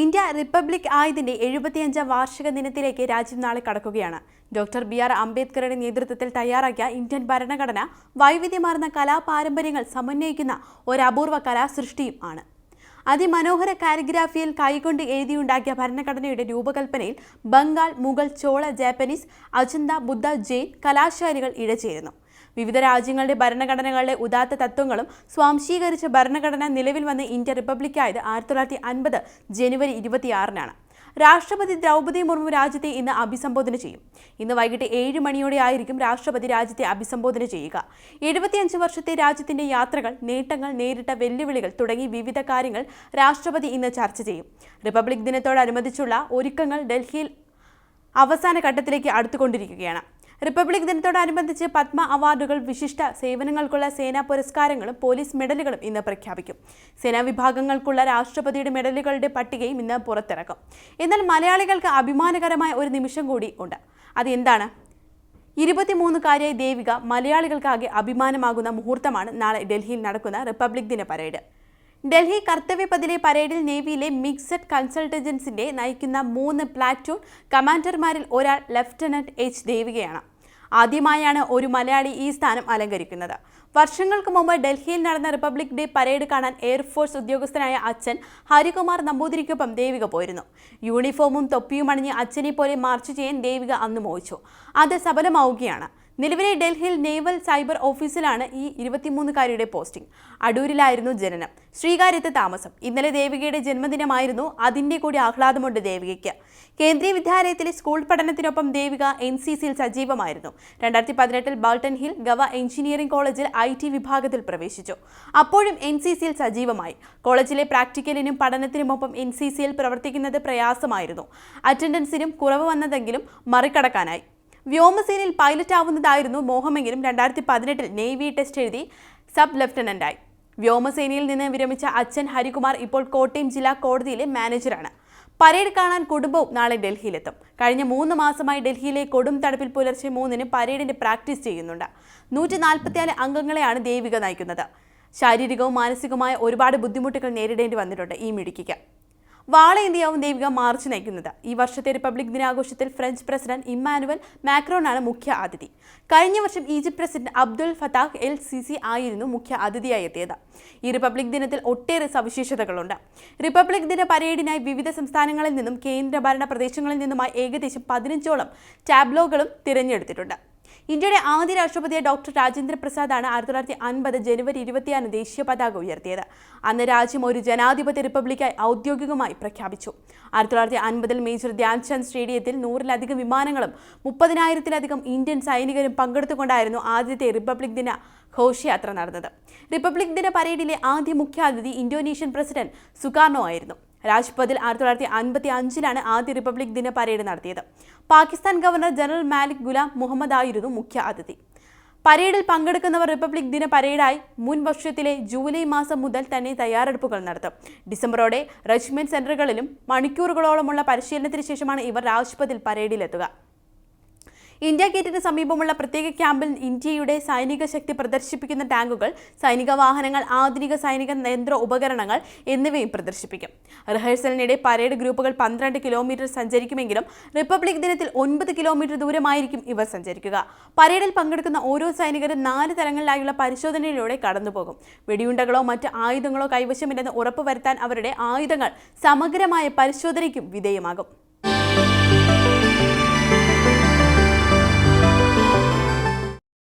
India republic ആയതിന്റെ എഴുപത്തിയഞ്ചാം വാർഷിക ദിനത്തിലേക്ക് രാജ്യം നാളെ കടക്കുകയാണ്. ഡോക്ടർ ബി ആർ അംബേദ്കറുടെ നേതൃത്വത്തിൽ തയ്യാറാക്കിയ ഇന്ത്യൻ ഭരണഘടന വൈവിധ്യമാർന്ന കലാപാരമ്പര്യങ്ങൾ സമന്വയിക്കുന്ന ഒരു അപൂർവ കലാസൃഷ്ടിയും ആണ്. അതിമനോഹര കാലിഗ്രാഫിയിൽ കൈകൊണ്ട് എഴുതിയുണ്ടാക്കിയ ഭരണഘടനയുടെ രൂപകൽപ്പനയിൽ ബംഗാൾ മുഗൾ ചോള ജാപ്പനീസ് അജന്ത ബുദ്ധ ജെയിൻ കലാശാലികൾ ഇഴചേരുന്നു. വിവിധ രാജ്യങ്ങളുടെ ഭരണഘടനകളുടെ ഉദാത്ത തത്വങ്ങളും സ്വാംശീകരിച്ച ഭരണഘടന നിലവിൽ വന്ന് ഇന്ത്യ റിപ്പബ്ലിക്കായത് ആയിരത്തി തൊള്ളായിരത്തി അൻപത് ജനുവരി ഇരുപത്തിയാറിനാണ്. രാഷ്ട്രപതി ദ്രൗപദി മുർമു രാജ്യത്തെ ഇന്ന് അഭിസംബോധന ചെയ്യും. ഇന്ന് വൈകിട്ട് ഏഴ് മണിയോടെ ആയിരിക്കും രാഷ്ട്രപതി രാജ്യത്തെ അഭിസംബോധന ചെയ്യുക. എഴുപത്തിയഞ്ച് വർഷത്തെ രാജ്യത്തിന്റെ യാത്രകൾ നേട്ടങ്ങൾ നേരിട്ട വെല്ലുവിളികൾ തുടങ്ങി വിവിധ കാര്യങ്ങൾ രാഷ്ട്രപതി ഇന്ന് ചർച്ച ചെയ്യും. റിപ്പബ്ലിക് ദിനത്തോടനുബന്ധിച്ചുള്ള ഒരുക്കങ്ങൾ ഡൽഹിയിൽ അവസാന ഘട്ടത്തിലേക്ക് അടുത്തുകൊണ്ടിരിക്കുകയാണ്. റിപ്പബ്ലിക് ദിനത്തോടനുബന്ധിച്ച് പത്മ അവാർഡുകൾ വിശിഷ്ട സേവനങ്ങൾക്കുള്ള സേനാ പുരസ്കാരങ്ങളും പോലീസ് മെഡലുകളും ഇന്ന് പ്രഖ്യാപിക്കും. സേനാ വിഭാഗങ്ങൾക്കുള്ള രാഷ്ട്രപതിയുടെ മെഡലുകളുടെ പട്ടികയും ഇന്ന് പുറത്തിറക്കും. എന്നാൽ മലയാളികൾക്ക് അഭിമാനകരമായ ഒരു നിമിഷം കൂടി ഉണ്ട്. അതെന്താണ്? ഇരുപത്തിമൂന്നുകാരിയായ ദേവിക മലയാളികൾക്കാകെ അഭിമാനമാകുന്ന മുഹൂർത്തമാണ് നാളെ ഡൽഹിയിൽ നടക്കുന്ന റിപ്പബ്ലിക് ദിന പരേഡ്. ഡൽഹി കർത്തവ്യപഥിലെ പരേഡിൽ നേവിയിലെ മിക്സഡ് കൺസൾട്ടൻസിന്റെ നയിക്കുന്ന മൂന്ന് പ്ലാറ്റൂൺ കമാൻഡർമാരിൽ ഒരാൾ ലഫ്റ്റനന്റ് എച്ച് ദേവികയാണ്. ആദ്യമായാണ് ഒരു മലയാളി ഈ സ്ഥാനം അലങ്കരിക്കുന്നത്. വർഷങ്ങൾക്ക് മുമ്പ് ഡൽഹിയിൽ നടന്ന റിപ്പബ്ലിക് ഡേ പരേഡ് കാണാൻ എയർഫോഴ്സ് ഉദ്യോഗസ്ഥനായ അച്ഛൻ ഹരികുമാർ നമ്പൂതിരിക്കൊപ്പം ദേവിക പോയിരുന്നു യൂണിഫോമും തൊപ്പിയും അണിഞ്ഞ് അച്ഛനെ പോലെ മാർച്ച് ചെയ്യാൻ ദേവിക അന്ന് മോഹിച്ചു അത് സഫലമാവുകയാണ്. നിലവിലെ ഡൽഹിയിൽ നേവൽ സൈബർ ഓഫീസിലാണ് ഈ ഇരുപത്തിമൂന്നുകാരിയുടെ പോസ്റ്റിംഗ്. അടൂരിലായിരുന്നു ജനനം. ശ്രീകാര്യത്ത് താമസം. ഇന്നലെ ദേവികയുടെ ജന്മദിനമായിരുന്നു. അതിന്റെ കൂടി ആഹ്ലാദമുണ്ട് ദേവികയ്ക്ക്. കേന്ദ്രീയ വിദ്യാലയത്തിലെ സ്കൂൾ പഠനത്തിനൊപ്പം ദേവിക എൻ സി സിയിൽ സജീവമായിരുന്നു. രണ്ടായിരത്തി പതിനെട്ടിൽ ബാൾട്ടൺ ഹിൽ ഗവ എഞ്ചിനീയറിംഗ് കോളേജിൽ ഐ ടി വിഭാഗത്തിൽ പ്രവേശിച്ചു. അപ്പോഴും എൻ സി സിയിൽ സജീവമായി. കോളേജിലെ പ്രാക്ടിക്കലിനും പഠനത്തിനുമൊപ്പം എൻ സി സിയിൽ പ്രവർത്തിക്കുന്നത് പ്രയാസമായിരുന്നു. അറ്റൻഡൻസിനും കുറവ് വന്നതെങ്കിലും മറികടക്കാനായി. വ്യോമസേനയിൽ പൈലറ്റ് ആവുന്നതായിരുന്നു മോഹമെങ്കിലും രണ്ടായിരത്തി പതിനെട്ടിൽ നേവി ടെസ്റ്റ് എഴുതി സബ് ലഫ്റ്റനന്റായി വ്യോമസേനയിൽ നിന്ന് വിരമിച്ച അച്ഛൻ ഹരികുമാർ ഇപ്പോൾ കോട്ടയം ജില്ലാ കോടതിയിലെ മാനേജറാണ് പരേഡ് കാണാൻ കുടുംബവും നാളെ ഡൽഹിയിലെത്തും. കഴിഞ്ഞ മൂന്ന് മാസമായി ഡൽഹിയിലെ കൊടും തണുപ്പിൽ പുലർച്ചെ മൂന്നിന് പരേഡിന്റെ പ്രാക്ടീസ് ചെയ്യുന്നുണ്ട്. നൂറ്റി നാൽപ്പത്തിനാല് അംഗങ്ങളെയാണ് ദേവിക നയിക്കുന്നത്. ശാരീരികവും മാനസികവുമായ ഒരുപാട് ബുദ്ധിമുട്ടുകൾ നേരിടേണ്ടി വന്നിട്ടുണ്ട് ഈ മിടുക്കിക്ക്. വാളേന്ത്യയാവും ദൈവിക മാർച്ച് നയിക്കുന്നത്. ഈ വർഷത്തെ റിപ്പബ്ലിക് ദിനാഘോഷത്തിൽ ഫ്രഞ്ച് പ്രസിഡന്റ് ഇമ്മാനുവൽ മാക്രോണാണ് മുഖ്യ അതിഥി. കഴിഞ്ഞ വർഷം Egypt president Abdul Fattah El Sisi ആയിരുന്നു മുഖ്യ അതിഥിയായി എത്തിയത്. ഈ റിപ്പബ്ലിക് ദിനത്തിൽ ഒട്ടേറെ സവിശേഷതകളുണ്ട്. റിപ്പബ്ലിക് ദിന പരേഡിനായി വിവിധ സംസ്ഥാനങ്ങളിൽ നിന്നും കേന്ദ്രഭരണ പ്രദേശങ്ങളിൽ നിന്നുമായി ഏകദേശം പതിനഞ്ചോളം ടാബ്ലോകളും തിരഞ്ഞെടുത്തിട്ടുണ്ട്. ഇന്ത്യയുടെ ആദ്യ രാഷ്ട്രപതിയെ ഡോക്ടർ രാജേന്ദ്ര പ്രസാദാണ് ആയിരത്തി തൊള്ളായിരത്തി അൻപത് ജനുവരി ഇരുപത്തിയാറിന് ദേശീയ പതാക ഉയർത്തിയത്. അന്ന് രാജ്യം ഒരു ജനാധിപത്യ റിപ്പബ്ലിക്കായി ഔദ്യോഗികമായി പ്രഖ്യാപിച്ചു. ആയിരത്തി തൊള്ളായിരത്തി അൻപതിൽ മേജർ ധ്യാൻചന്ദ് സ്റ്റേഡിയത്തിൽ നൂറിലധികം വിമാനങ്ങളും മുപ്പതിനായിരത്തിലധികം ഇന്ത്യൻ സൈനികരും പങ്കെടുത്തുകൊണ്ടായിരുന്നു ആദ്യത്തെ റിപ്പബ്ലിക് ദിന ഘോഷയാത്ര നടന്നത്. റിപ്പബ്ലിക് ദിന പരേഡിലെ ആദ്യ മുഖ്യാതിഥി ഇന്തോനേഷ്യൻ പ്രസിഡന്റ് സുകാർണോ ആയിരുന്നു. രാജ്പഥിൽ ആയിരത്തി തൊള്ളായിരത്തി അൻപത്തി അഞ്ചിലാണ് ആദ്യ റിപ്പബ്ലിക് ദിന പരേഡ് നടത്തിയത്. പാകിസ്ഥാൻ ഗവർണർ ജനറൽ മാലിക് ഗുലാം മുഹമ്മദ് ആയിരുന്നു മുഖ്യ അതിഥി. പരേഡിൽ പങ്കെടുക്കുന്നവർ റിപ്പബ്ലിക് ദിന പരേഡായി മുൻ വർഷത്തിലെ ജൂലൈ മാസം മുതൽ തന്നെ തയ്യാറെടുപ്പുകൾ നടത്തും. ഡിസംബറോടെ റെജിമെന്റ് സെന്ററുകളിലും മണിക്കൂറുകളോളമുള്ള പരിശീലനത്തിന് ശേഷമാണ് ഇവർ രാജ്പഥിൽ പരേഡിലെത്തുക. ഇന്ത്യ ഗേറ്റിന് സമീപമുള്ള പ്രത്യേക ക്യാമ്പിൽ ഇന്ത്യയുടെ സൈനിക ശക്തി പ്രദർശിപ്പിക്കുന്ന ടാങ്കുകൾ സൈനിക വാഹനങ്ങൾ ആധുനിക സൈനിക യന്ത്ര ഉപകരണങ്ങൾ എന്നിവയും പ്രദർശിപ്പിക്കും. റിഹേഴ്സലിനിടെ പരേഡ് ഗ്രൂപ്പുകൾ പന്ത്രണ്ട് കിലോമീറ്റർ സഞ്ചരിക്കുമെങ്കിലും റിപ്പബ്ലിക് ദിനത്തിൽ ഒൻപത് കിലോമീറ്റർ ദൂരമായിരിക്കും ഇവർ സഞ്ചരിക്കുക. പരേഡിൽ പങ്കെടുക്കുന്ന ഓരോ സൈനികരും നാല് തലങ്ങളിലായുള്ള പരിശോധനയിലൂടെ കടന്നുപോകും. വെടിയുണ്ടകളോ മറ്റ് ആയുധങ്ങളോ കൈവശമില്ലെന്ന് ഉറപ്പുവരുത്താൻ അവരുടെ ആയുധങ്ങൾ സമഗ്രമായ പരിശോധനയ്ക്കും വിധേയമാകും.